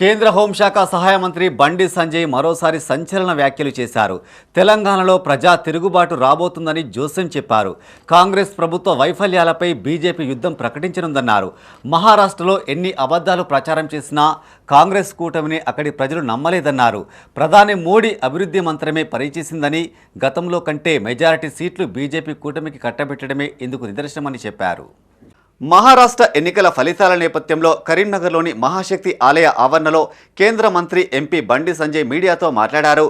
కేంద్ర హోంశాఖ సహాయ మంత్రి బండి సంజయ్ మరోసారి సంచలన వ్యాఖ్యలు చేశారు. తెలంగాణలో ప్రజా తిరుగుబాటు రాబోతుందని జోస్యం చెప్పారు. కాంగ్రెస్ ప్రభుత్వ వైఫల్యాలపై బీజేపీ యుద్ధం ప్రకటించనుందన్నారు. మహారాష్ట్రలో ఎన్ని అబద్ధాలు ప్రచారం చేసినా కాంగ్రెస్ కూటమిని అక్కడి ప్రజలు నమ్మలేదన్నారు. ప్రధాని మోడీ అభివృద్ధి మంత్రమే పనిచేసిందని గతంలో కంటే మెజారిటీ సీట్లు బీజేపీ కూటమికి కట్టబెట్టడమే ఇందుకు నిదర్శనమని చెప్పారు. మహారాష్ట్ర ఎన్నికల ఫలితాల నేపథ్యంలో కరీంనగర్లోని మహాశక్తి ఆలయ ఆవరణలో కేంద్ర మంత్రి ఎంపీ బండి సంజయ్ మీడియాతో మాట్లాడారు.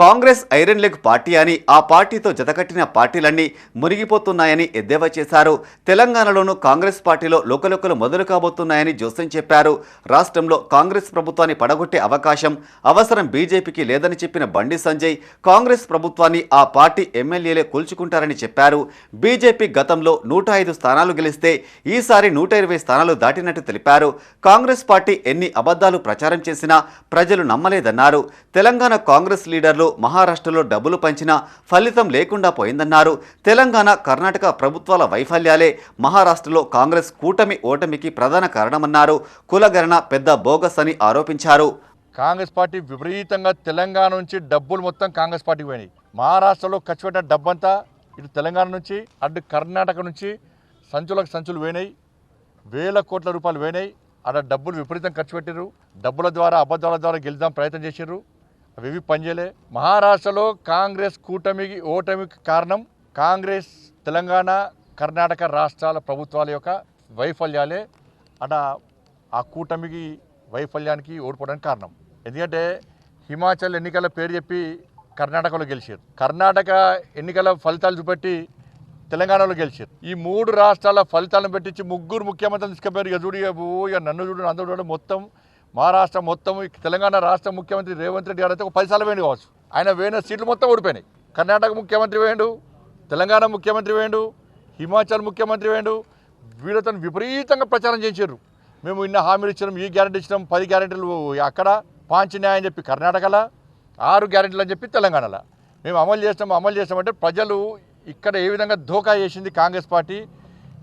కాంగ్రెస్ ఐరన్ లెగ్ పార్టీ అని ఆ పార్టీతో జతకట్టిన పార్టీలన్నీ మునిగిపోతున్నాయని ఎద్దేవా చేశారు. తెలంగాణలోనూ కాంగ్రెస్ పార్టీలో లోకలోకలు మొదలు కాబోతున్నాయని జోస్యం చెప్పారు. రాష్ట్రంలో కాంగ్రెస్ ప్రభుత్వాన్ని పడగొట్టే అవకాశం అవసరం బీజేపీకి లేదని చెప్పిన బండి సంజయ్ కాంగ్రెస్ ప్రభుత్వాన్ని ఆ పార్టీ ఎమ్మెల్యేలే కూల్చుకుంటారని చెప్పారు. బీజేపీ గతంలో నూట ఐదు స్థానాలు గెలిస్తే ఈసారి నూట ఇరవై స్థానాలు దాటినట్టు తెలిపారు. కాంగ్రెస్ పార్టీ ఎన్ని అబద్ధాలు ప్రచారం చేసినా ప్రజలు నమ్మలేదన్నారు. తెలంగాణ కాంగ్రెస్ లీడర్లు మహారాష్ట్రలో డబ్బులు పంచినా ఫలితం లేకుండా పోయిందన్నారు. తెలంగాణ కర్ణాటక ప్రభుత్వాల వైఫల్యాలే మహారాష్ట్రలో కాంగ్రెస్ కూటమి ఓటమికి ప్రధాన కారణమన్నారు. కులగణన పెద్ద బోగస్ అని ఆరోపించారు. కాంగ్రెస్ పార్టీ విపరీతంగా తెలంగాణ నుంచి డబ్బులు మొత్తం కాంగ్రెస్ పార్టీకి పోయినాయి. మహారాష్ట్రలో ఖర్చు పెట్టిన డబ్బంతా ఇటు తెలంగాణ నుంచి అటు కర్ణాటక నుంచి సంచులకు సంచులు పోయినాయి. వేల కోట్ల రూపాయలు పోయినాయి. అక్కడ డబ్బులు విపరీతం ఖర్చు పెట్టారు డబ్బుల ద్వారా అబద్ధాల ద్వారా గెలుద్దాం ప్రయత్నం చేశారు అవి పనిచేయలే. మహారాష్ట్రలో కాంగ్రెస్ కూటమికి ఓటమికి కారణం కాంగ్రెస్ తెలంగాణ కర్ణాటక రాష్ట్రాల ప్రభుత్వాల యొక్క వైఫల్యాలే. అట ఆ కూటమికి వైఫల్యానికి ఓడిపోవడానికి కారణం. ఎందుకంటే హిమాచల్ ఎన్నికల పేరు చెప్పి కర్ణాటకలో గెలిచారు. కర్ణాటక ఎన్నికల ఫలితాలు చూపెట్టి తెలంగాణలో గెలిచారు. ఈ మూడు రాష్ట్రాల ఫలితాలను పెట్టించి ముగ్గురు ముఖ్యమంత్రులు తీసుకుపోయారు ఇక చూడు ఇక ఇక నన్ను చూడు అందరూ చూడు మొత్తం మహారాష్ట్ర మొత్తం తెలంగాణ రాష్ట్ర ముఖ్యమంత్రి రేవంత్ రెడ్డి గారు అయితే ఒక పది సార్లు వేయండి కావచ్చు. ఆయన వేయిన సీట్లు మొత్తం ఓడిపోయినాయి. కర్ణాటక ముఖ్యమంత్రి వేయండు తెలంగాణ ముఖ్యమంత్రి వేయండు హిమాచల్ ముఖ్యమంత్రి వేయండు వీళ్ళతో విపరీతంగా ప్రచారం చేశారు మేము ఇన్న హామీలు ఇచ్చినాం ఈ గ్యారెంటీ ఇచ్చినాం పది గ్యారెంటీలు అక్కడ పాంచినాయి న్యాయం చెప్పి కర్ణాటకలో ఆరు గ్యారెంటీలు అని చెప్పి తెలంగాణలో. మేము అమలు చేస్తాం అమలు చేస్తామంటే ప్రజలు ఇక్కడ ఏ విధంగా ధోకా చేసింది కాంగ్రెస్ పార్టీ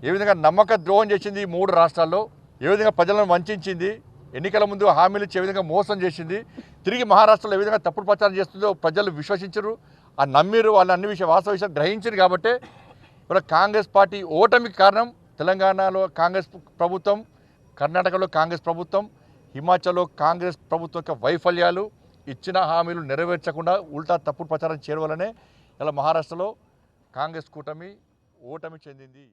ఏ విధంగా నమ్మక ద్రోహం చేసింది ఈ మూడు రాష్ట్రాల్లో ఏ విధంగా ప్రజలను వంచింది ఎన్నికల ముందు హామీలు ఇచ్చే విధంగా మోసం చేసింది. తిరిగి మహారాష్ట్రలో ఏ విధంగా తప్పుడు ప్రచారం చేస్తుందో ప్రజలు విశ్వసించరు. ఆ నమ్మిరు వాళ్ళు అన్ని విషయం వాస్తవ విషయాలు గ్రహించారు కాబట్టి ఇవాళ కాంగ్రెస్ పార్టీ ఓటమికి కారణం తెలంగాణలో కాంగ్రెస్ ప్రభుత్వం కర్ణాటకలో కాంగ్రెస్ ప్రభుత్వం హిమాచల్లో కాంగ్రెస్ ప్రభుత్వం యొక్క వైఫల్యాలు ఇచ్చిన హామీలు నెరవేర్చకుండా ఉల్టా తప్పుడు ప్రచారం చేయడం వల్లనే ఇలా మహారాష్ట్రలో కాంగ్రెస్ కూటమి ఓటమి చెందింది.